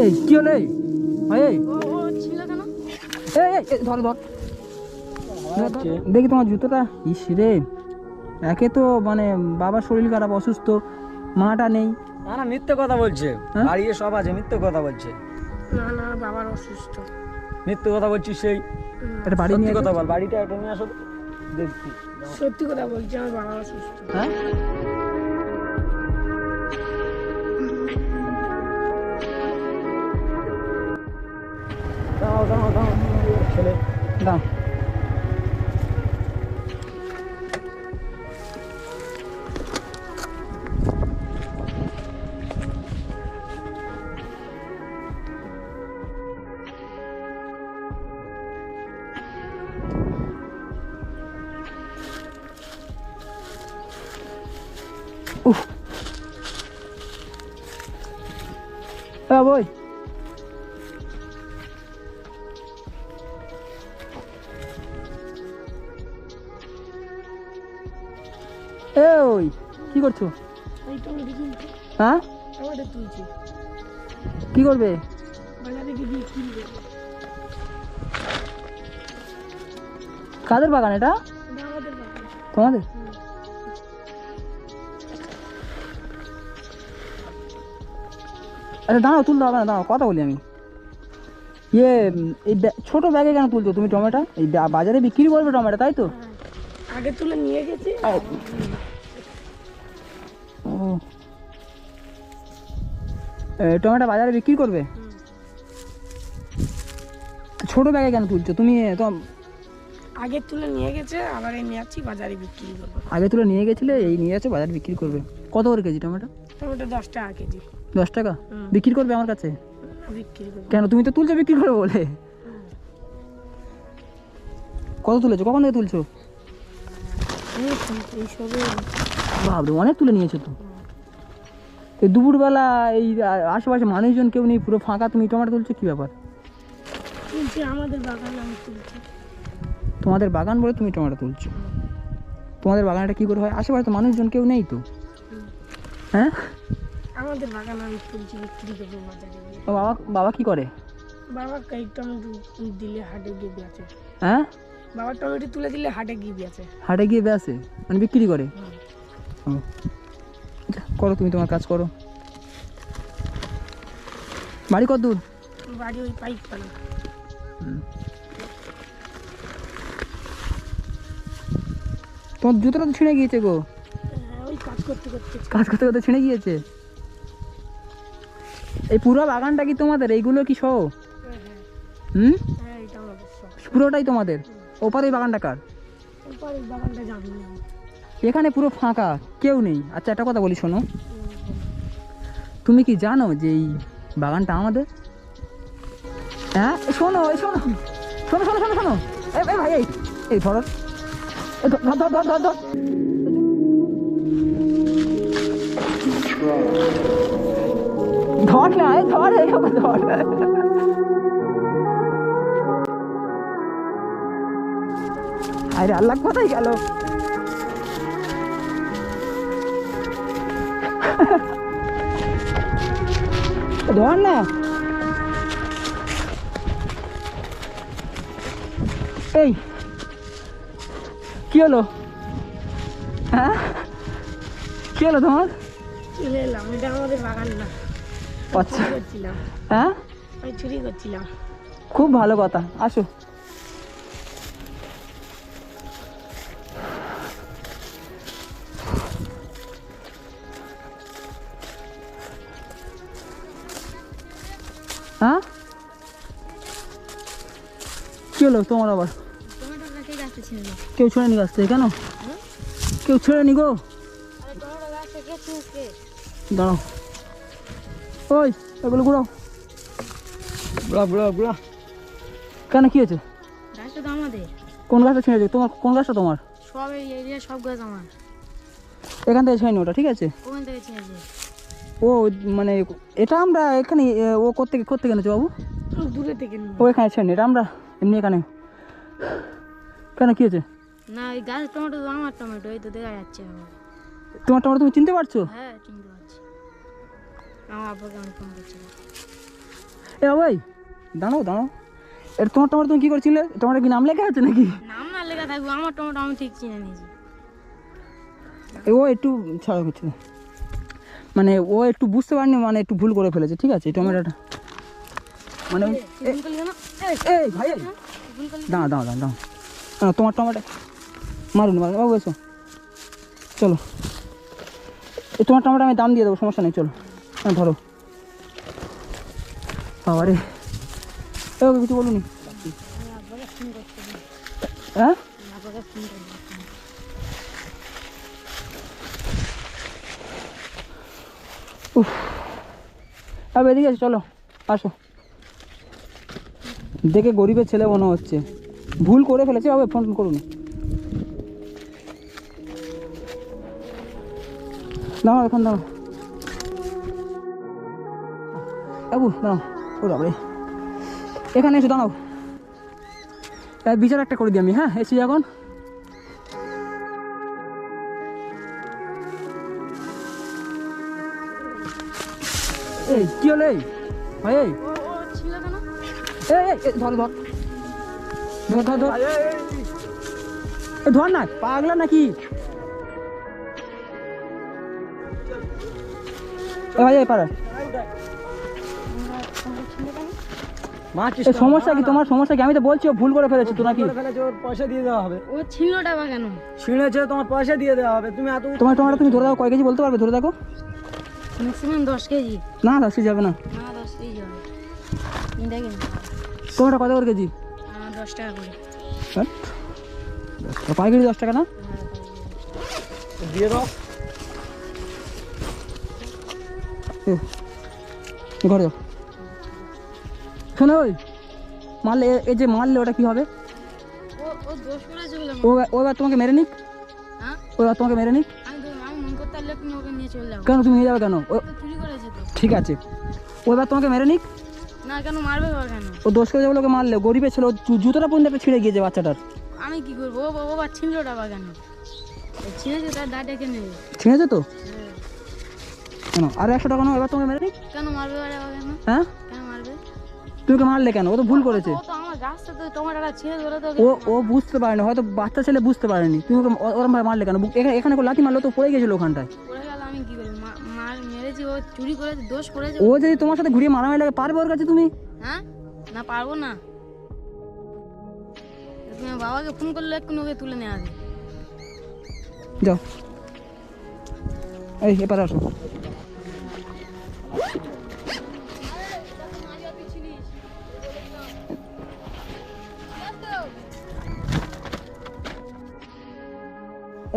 এই কি হলো এই ভাই এই। ও ও ছিল কেন এই, এই, এই, ধর ধর। দেখি তোমার জুতোটা। ইস রে। একে তো মানে বাবার শরীর খারাপ অসুস্থ মাটা নেই। না না মিথ্যে কথা বলছে। হ্যাঁ? বাড়ি সব আছে মিথ্যে কথা বলছে। না না বাবার অসুস্থ। মিথ্যে কথা বলছিস সেই? এটা বাড়ি সত্যি নিয়ে কথা বল বাড়িটা এটা নিয়ে আসো দেখছি। সত্যি কথা বলছি আমার বাবা অসুস্থ। হ্যাঁ? দাও দাও দাও ছেলে দাও উফ হ্যাঁ বই করছ? হ্যাঁ? কি করবে? কাদের বাগান এটা? তোমাদের? আচ্ছা দাঁড়াও তুলতে হবে না দাঁড়াও কথা বলি আমি। ইয়ে এই ছোট ব্যাগে কেন তুলছো তুমি টমেটো? এই বাজারে বিক্রি করবে টমেটো তাই তো? হ্যাঁ। আগে তুলে নিয়ে গেছি। টমেটো বাজারে বিক্রি করবে? ছোট ব্যাগে কেন তুলছো? তুমি এ, তো আগে তুলে নিয়ে গেছে আবার এই নিয়ে যাচ্ছি বাজারে বিক্রি করব। আগে তুলে নিয়ে গেছিলে এই নিয়ে যাচ্ছে বাজারে বিক্রি করবে। কত করে কেজি টমেটো? টমেটো দশ টাকা কেজি। দশ টাকা? বিক্রি করবে আমার কাছে? বিক্রি করব। কেন তুমি তো তুলছো বিক্রি করবে বলে? কত তুলেছো? কখন থেকে তুলছো? বাবরে অনেক তুলে নিয়েছো তো। দুপুরবেলা এই আশেপাশে মানুষজন কেউ নেই পুরো ফাঁকা তুমি টমেটো তুলছো কি ব্যাপার? আমাদের বাগান আমি তুলছি। তোমাদের বাগান বলে তুমি টমেটো তুলছো। তোমাদের বাগানটা কি করে হয়? আশেপাশে তো মানুষজন কেউ নেই তো। হ্যাঁ? আমাদের বাগান আমি তুলছি বিক্রি করব বাজারে গিয়ে। তো বাবা বাবা কি করে? বাবা এই টমেটো দিলে হাটে গিয়ে বেচে। হ্যাঁ? বাবা টমেটো তুলে দিলে হাটে গিয়ে বেচে। হাটে গিয়ে বেসে মানে বিক্রি করে? ও। করো তুমি তোমার কাজ করো। বাড়ি কত দূর বাড়ি ওই পাইপ তোমার জুতোটা তো ছিঁড়ে গিয়েছে গো। হ্যাঁ, কাজ করতে করতে। ছিঁড়ে গিয়েছে। এই পুরো বাগানটা কি তোমাদের? এইগুলো কি সহ হ্যাঁ হুম? হ্যাঁ শখ পুরোটাই তোমাদের? ওপারে বাগানটা কার? এই বাগানটা জানি না। আমি। এখানে পুরো ফাঁকা, কেউ নেই। আচ্ছা একটা কথা বলি, শোনো। তুমি কি জানো যে এই বাগানটা আমাদের? হ্যাঁ শোনো শোনো শোনো শোনো শোনো শোনো। এই ভাই, এই এই ধরো। ধর ধর না ধর। আরে, আল্লাহ, কোথায় গেল? ধর না এই কি হলো? হ্যাঁ? কি হলো তোমার? চলে এলাম এটা আমাদের বাগান না। আচ্ছা। হ্যাঁ? আমি চুরি করছিলাম। খুব ভালো কথা আসো। কি হলো তোমার আবার? কেউ ছেড়ে নি গাছ থেকে কেন? কেউ ছেড়ে নি গো? দাঁড়াও। ওই এগুলো ঘুরাও। বুড়া বুড়া বুড়া কেন কি হয়েছে? কোন গাছটা ছিঁড়েছে তোমার কোন গাছটা তোমার? সব এরিয়া সব গাছ আমার। এখান থেকে ছেড়ে নি ওটা ঠিক আছে? ও মানে এটা আমরা এখানে ও করতে করতে কেন বাবু? দূরে থেকে ও এখানে ছেড়ে নি এটা আমরা এমনি এখানে? কেন কি হয়েছে? না ওই গাছ টমেটো তো আমার টমেটো এই তো দেখা যাচ্ছে আমার। তোমার টমেটো তুমি চিনতে পারছ? হ্যাঁ চিনতে পারছি। আমার আব্বাকে আমি ফোন করছিলাম এ ভাই দাঁড়াও দাঁড়াও। এটা তোমার টমেটো তুমি কী করছিলে টমেটো কি নাম লেখা আছে নাকি? নাম না লেখা থাকবে আমার টমেটো আমি ঠিক চিনে নিয়েছি। ও একটু ছাড়া করছিল মানে ও একটু বুঝতে পারেনি মানে একটু ভুল করে ফেলেছে ঠিক আছে? টমেটোটা মানে এই, ভাই দাঁড়া দাঁড়া দাঁড়া দাঁড়া। দাঁড়া, তোমার টমেটো মারুন মারুন। বাবু এসো চলো। এই তোমার টমেটো আমি দাম দিয়ে দেবো সমস্যা নেই চলো। হ্যাঁ ধরো। বাবা রে এ কিছু বলুনি? হ্যাঁ? উফ। এদিকে চলো। আসো। দেখে গরিবের ছেলে মনে হচ্ছে। ভুল করে ফেলেছে, বাবু, ফোন করুন। দাঁড়াও, এখন দাঁড়াও। দাঁড়াও, ও এখানে এসো, দাঁড়াও। বিচার একটা করে দিই আমি হ্যাঁ? এসি এখন। এই, কি হলো এই? ভাই ধর পাগলা নাকি? সমস্যা কি তোমার সমস্যা কি আমি তো বলছি ভুল করে ফেলেছি তো নাকি পয়সা দিয়ে দেওয়া হবে ও ছিলটা বা কেন ছিঁড়েছে তোমার পয়সা দিয়ে দেওয়া হবে তুমি এত তোমার টমাটো তুমি ধরে দাও কয় কেজি বলতে পারবে ধরে দেখো ম্যাক্সিমাম দশ কেজি না দশ কেজি যাবে না না দশ কেজি তুমি দেখেন টমাটো কত করে কেজি? দশ টাকা করে। হ্যাঁ? পাইকারি দশ টাকা না? দিয়ে দাও। ঘরে যাও। শোনো ওই মারলে এ- এই যে মারলে ওটা কি হবে? ও এবার তোমাকে মেরে নিক। হ্যাঁ? ও এবার তোমাকে মেরে নিক। মন কেন তুমি নিয়ে যাবে কেন? ও ও তো চুরি করেছে তো। ঠিক আছে। ও এবার তোমাকে মেরে নিক। না কেন মারবে কেন? ও দোষ করে যাবে লোকে মারলে গরিবের ছিল জুতোটা পর্যন্ত ছিঁড়ে গিয়েছে বাচ্চাটার। আমি কি করব? ও বা কেন? ছিঁড়েছে তার দা ডেকে ছিঁড়েছে তো? কেন? আর একশো টাকা নাও এবার তোমাকে মেরে নিক কেন মারবে কেন? হ্যাঁ? কেন মারবে? তুমি ওকে মারলে কেন? ও তো ভুল করেছে। ও ও বুঝতে পারেনি হয়তো বাচ্চা ছেলে বুঝতে পারেনি। তুমি ওরম ভাবে মারলে কেন? এখানে লাথি মারলো তো পড়ে গেছিল ওখানটায়। চুরি দোষ করেছে ও যদি তোমার সাথে ঘুরিয়ে মারামারি লাগে পারবে ওর কাছে তুমি? হ্যাঁ? না পারব না। তুমি বাবাকে ফোন করলে ওকে তুলে যাবে। যাও। এই এপারে আসো।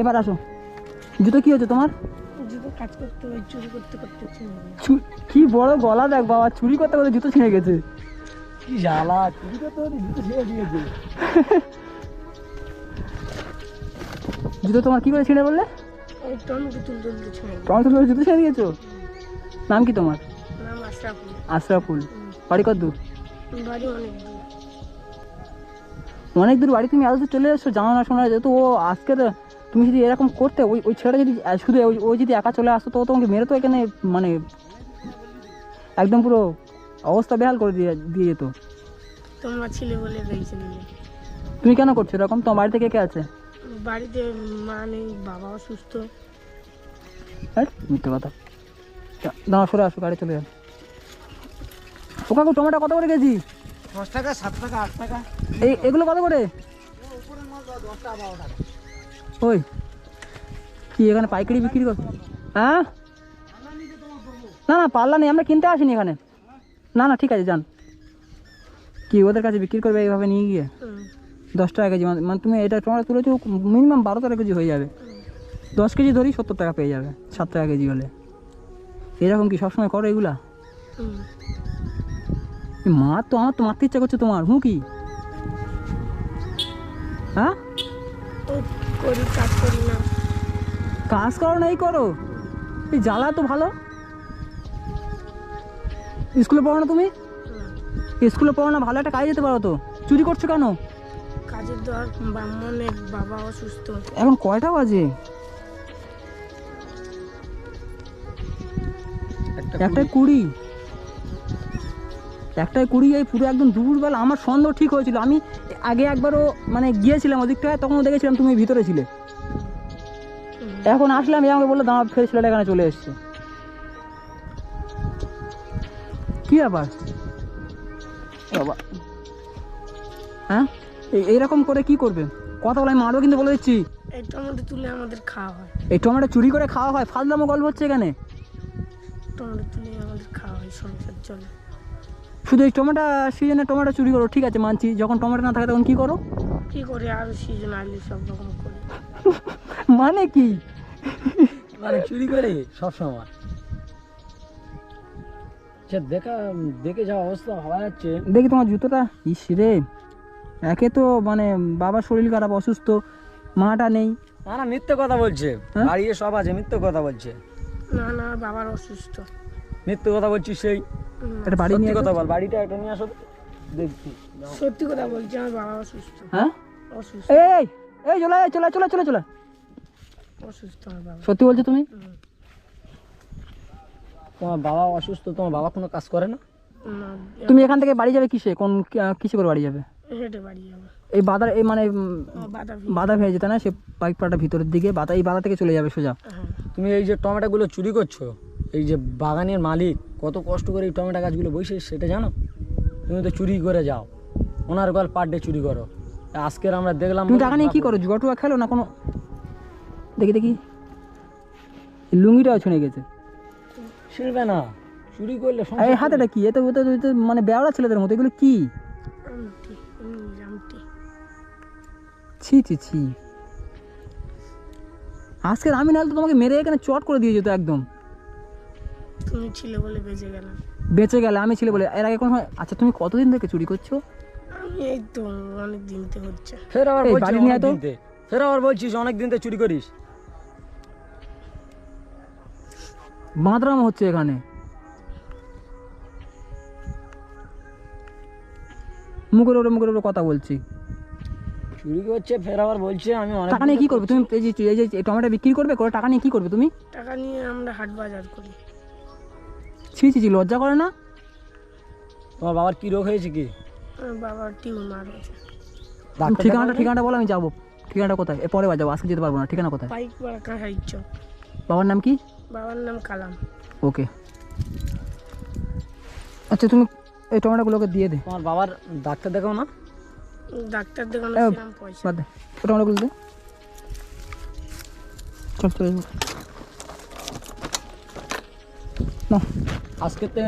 এবার আসো। জুতো কি হচ্ছে তোমার? কাজ করতে ওই চুরি করতে করতে কি বড় গলা দেখ বাবা চুরি করতে করতে জুতো ছিঁড়ে গেছে। কি জ্বালা চুরি করতে হলে জুতো ছিঁড়ে দিয়েছে জুতো তোমার কি করে ছিঁড়ে বললে? টমেটো জুতো ছিঁড়ে দিয়েছ নাম কি তোমার? নাম আশরাফুল। আশরাফুল। বাড়ি কত দূর? বাড়ি অনেক দূর। অনেক দূর বাড়ি? তুমি এত চলে এসছো জানা না শোনা যেহেতু ও আজকে তো তুমি যদি এরকম করতে ওই ওই ছেলেটা যদি শুধু ওই ওই যদি একা চলে আসতো তো ও তোমাকে মেরে তো এখানে মানে একদম পুরো অবস্থা বেহাল করে দিয়ে দিয়ে যেত। তোমরা ছিলে বলে নিলে তুমি কেন করছ এরকম? তোমার বাড়িতে কে কে আছে? বাড়িতে মা নেই বাবা অসুস্থ হ্যাঁ মিথ্যে কথা। দাঁড়া সরে আসো গাড়ি চলে যাবে ও কাকু টমেটো কত করে কেজি? দশ টাকা সাত টাকা আট টাকা। এই এগুলো কত করে? ওই, কি এখানে পাইকারি বিক্রি কর হ্যাঁ? না না, পাল্লা নেই, আমরা কিনতে আসিনি এখানে। না না, ঠিক আছে, যান। কি, ওদের কাছে বিক্রি করবে এইভাবে নিয়ে গিয়ে? দশ টাকা কেজি মানে মানে তুমি এটা টমেটো তুলেছো মিনিমাম বারো টাকা কেজি হয়ে যাবে। দশ কেজি ধরেই সত্তর টাকা পেয়ে যাবে, সাত টাকা কেজি হলে। এরকম কি সবসময় করো এগুলা? মার তো, আমার তো মারতে ইচ্ছা করছে তোমার, হুঁ কি? হ্যাঁ? করি কাজ করি না। কাজ করো না এই করো। এই জ্বালা তো ভালো। স্কুলে পড়ো না তুমি? স্কুলে পড়ো না ভালো একটা কাজে যেতে পারো তো। চুরি করছ কেন? কাজের দর ব্রাহ্মণের বাবা অসুস্থ। এখন কয়টা বাজে? একটা কুড়ি। একটাই কুড়ি এই পুরো একদম দুপুরবেলা। আমার সন্দেহ ঠিক হয়েছিল। আমি আগে একবারও মানে গিয়েছিলাম ওদিকটায় তখনও দেখেছিলাম তুমি ভিতরে ছিলে। এখন আসলাম আমাকে বলল দাঁড়া ফের ছেলেটা এখানে চলে এসছে। কি ব্যাপার? বাবা। হ্যাঁ? এই- এইরকম করে কি করবে? কথা বলে আমি মারবো কিন্তু বলে দিচ্ছি। এই টমেটো তুলে আমাদের খাওয়া হয়। এই টমেটো চুরি করে খাওয়া হয়? ফাজলামো গল্প হচ্ছে এখানে। টমেটো তুলে আমাদের খাওয়া হয় সংসার চলে। শুধু এই টমেটো সিজনে টমেটো চুরি করো ঠিক আছে মানছি। যখন টমেটো না থাকে তখন কি করো? কি করে আর সিজন আইলে সব রকম করে। মানে কি? মানে চুরি করে সব সময়। সে দেখা দেখে যা অবস্থা হওয়া যাচ্ছে। দেখি তোমার জুতোটা। ইস রে একে তো মানে বাবার শরীর খারাপ অসুস্থ মাটা নেই। না না মিথ্যে কথা বলছে। হ্যাঁ? বাড়িতে সব আছে মিথ্যে কথা বলছে। না না বাবার অসুস্থ। মিথ্যে কথা বলছিস সেই? একটা বাড়ি নিয়ে কথা বল বাড়িটা একটা নিয়ে আসো দেখছি। সত্যি কথা বলছি আমার বাবা অসুস্থ। হ্যাঁ? অসুস্থ। এই এই চলে চলে চলে চলে চলে। অসুস্থ আমার বাবা। সত্যি বলছো তুমি? তোমার বাবা অসুস্থ তোমার বাবা কোনো কাজ করে না? তুমি এখান থেকে বাড়ি যাবে কিসে? কোন কিসে করে বাড়ি যাবে? হেঁটে বাড়ি যাব। এই বাদার এই মানে বাধা ভেঙে যেতে না? সে পাইপ পাটা ভিতরের দিকে বাধা এই বাধা থেকে চলে যাবে সোজা। হ্যাঁ। তুমি এই যে টমেটোগুলো চুরি করছ এই যে বাগানের মালিক কত কষ্ট করে এই টমেটো গাছগুলো বসে সেটা জানো? তুমি তো চুরি করে যাও। ওনার গল পার ডে চুরি করো। আজকের আমরা দেখলাম তুমি টাকা নিয়ে কি করো? জুয়াটুয়া খেলো না কোনো? দেখি দেখি। লুঙ্গিটাও ছুঁড়ে গেছে। ছিড়বে না। চুরি করলে এই হাতেটা কি? এত এত এত মানে বেওড়া ছেলেদের মতো। এগুলো কি? ছি ছি ছি। আজকে আমি নাহলে তো তোমাকে মেরে এখানে চট করে দিয়ে যেত একদম। তুমি ছিলে বলে বেঁচে গেলাম। বেঁচে গেলে আমি ছিলে বলে এর আগে কোনো আচ্ছা তুমি কতদিন থেকে চুরি করছ? আমি এই তো অনেক দিনতে হচ্ছে। ফের আবার এই বলছিস বাড়ি নিয়ে তো। ফের আবার বলছিস অনেক দিনতে চুরি করিস। বাঁদরাম হচ্ছে এখানে। মুখের ওপরে মুখের ওপরে কথা বলছি। চুরি করছে ফের আবার বলছে আমি অনেক টাকা নিয়ে কি করবে? তুমি এই যে এই যে টমেটো বিক্রি করবে? করে টাকা নিয়ে কি করবে? তুমি টাকা নিয়ে আমরা হাট বাজার করি। ছি ছি ছি লজ্জা করে না? তোমার বাবার কি রোগ হয়েছে কি? বাবার টিউমার হয়েছে। ঠিকানাটা ঠিকানাটা বলো আমি যাব। ঠিকানাটা কোথায়? এ পরে বার যাব আজকে যেতে পারব না ঠিকানা কোথায়? বাবার নাম কি? বাবার নাম কালাম। ওকে। আচ্ছা তুমি এই টমেটোগুলোকে দিয়ে দে। তোমার বাবার ডাক্তার দেখাও না? ডাক্তার পয়সা। বাদ দে। টমেটোগুলো দে। চল চলে যাব। না। আজকে তে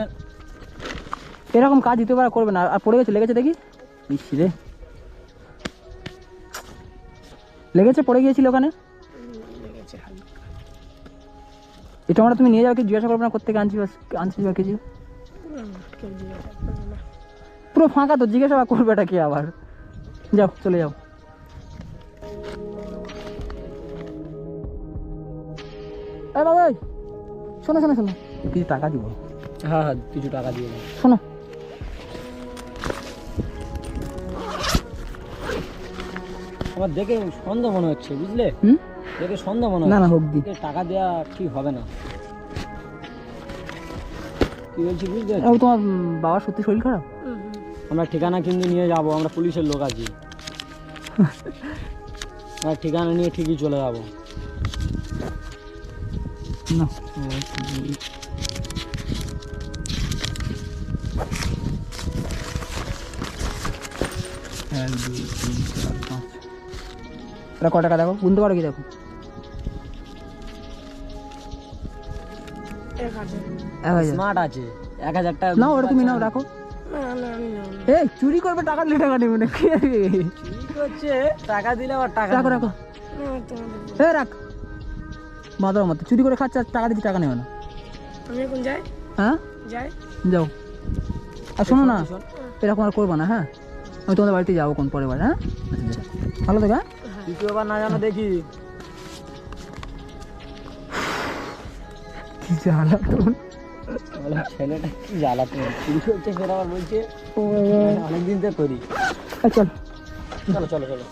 এরকম কাজ দিতে পারা করবে না আর পড়ে গেছে লেগেছে দেখি? ইস রে। লেগেছে পড়ে গিয়েছিল ওখানে? লেগেছে হালকা। এই তুমি নিয়ে যাও কি জিজ্ঞাসা করবে না কোথেকে আনছি বা বা কিছু? পুরো ফাঁকা তো জিজ্ঞাসা বা করবে এটা কি আবার? যাও চলে যাও। বাবা এই, শোনো শোনো শোনো। কিছু টাকা দিব। হ্যাঁ হ্যাঁ কিছু টাকা দিয়ে দাও। শোনো। আমার দেখে সন্দেহ মনে হচ্ছে বুঝলে? হুম? দেখে সন্দেহ মনে না হচ্ছে। না হোক দি। টাকা দেওয়া ঠিক হবে না? কি বলছি বুঝতে ও তোমার বাবার সত্যি শরীর খারাপ। আমরা ঠিকানা কিন্তু নিয়ে যাব আমরা পুলিশের লোক আছি। আমরা ঠিকানা নিয়ে ঠিকই চলে যাব। না। এক দুই তিন চার পাঁচ এটা ক টাকা দেখো? গুনতে পারো কি দেখো? স্মার্ট আছে। এক হাজার টাকা না ওটা তুমি নাও রাখো। চুরি করবে টাকা দিলে টাকা নেবে না কি চুরি করছে টাকা দিলে আবার টাকা রাখো রাখো। না এ রাখ। মাদার মতো চুরি করে খাচ্ছে আর টাকা দিচ্ছি টাকা নেবে না। আমি এখন যাই? হ্যাঁ? যাই? যাও। আর শোনো না শোন, এরকম আর করবা না হ্যাঁ? আমি তোমাদের বাড়িতে যাব কোন পরের বার হ্যাঁ? আচ্ছা, ভালো থেকে দ্বিতীয়বার আবার না জানো দেখি। কি জ্বালাতন বলে ছেলেটা কি জ্বালাতে চুরি করছে ফের আবার বলছে। অনেকদিন তো করি। চলো চল। চলো চলো চলো।